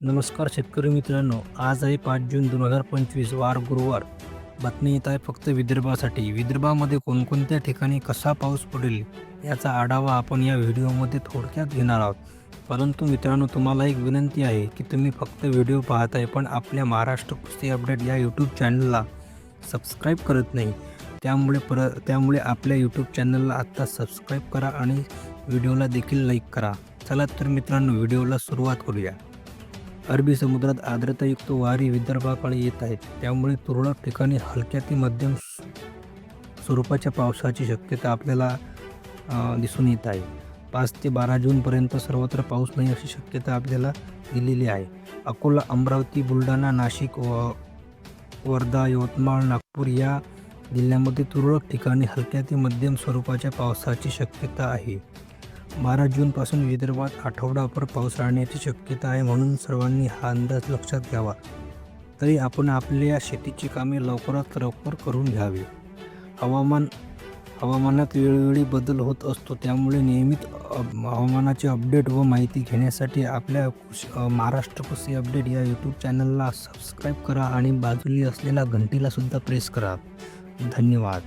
नमस्कार शेतकरी मित्रांनो आज आहे पाच जून दोन हजार पंचवीस वार गुरुवार. बातमी येत आहे फक्त विदर्भासाठी. विदर्भामध्ये कोणकोणत्या ठिकाणी कसा पाऊस पडेल याचा आढावा आपण या व्हिडिओमध्ये थोडक्यात घेणार आहोत. परंतु मित्रांनो तुम्हाला एक विनंती आहे की तुम्ही फक्त व्हिडिओ पाहताय पण आपल्या महाराष्ट्र कुस्ती अपडेट या यूट्यूब चॅनलला सबस्क्राईब करत नाही. त्यामुळे पर त्यामुळे आपल्या यूट्यूब चॅनलला आत्ता सबस्क्राईब करा आणि व्हिडिओला देखील लाईक करा. चला तर मित्रांनो व्हिडिओला सुरुवात करूया. अरबी समुद्रात आर्द्रतायुक्त वारी विदर्भाकडे येत आहेत त्यामुळे तुरळक ठिकाणी हलक्या ते मध्यम स्वरूपाच्या पावसाची शक्यता आपल्याला दिसून येत आहे. पाच ते बारा जूनपर्यंत सर्वत्र पाऊस नाही अशी शक्यता आपल्याला दिलेली आहे. अकोला अमरावती बुलढाणा नाशिक व वर्धा यवतमाळ नागपूर या जिल्ह्यामध्ये तुरळक ठिकाणी हलक्या ते मध्यम स्वरूपाच्या पावसाची शक्यता आहे. बारा जूनपासून विदर्भात आठवडाभर पाऊस राहण्याची शक्यता आहे म्हणून सर्वांनी हा अंदाज लक्षात घ्यावा. तरी आपण आपल्या शेतीची कामे लवकरात लवकर करून घ्यावी. हवामान हवामानात वेळोवेळी बदल होत असतो त्यामुळे नियमित हवामानाचे अपडेट व माहिती घेण्यासाठी आपल्या कृषी- महाराष्ट्र कृषी अपडेट या यूट्यूब चॅनलला सबस्क्राईब करा आणि बाजूला असलेल्या घंटीलासुद्धा प्रेस करा. धन्यवाद.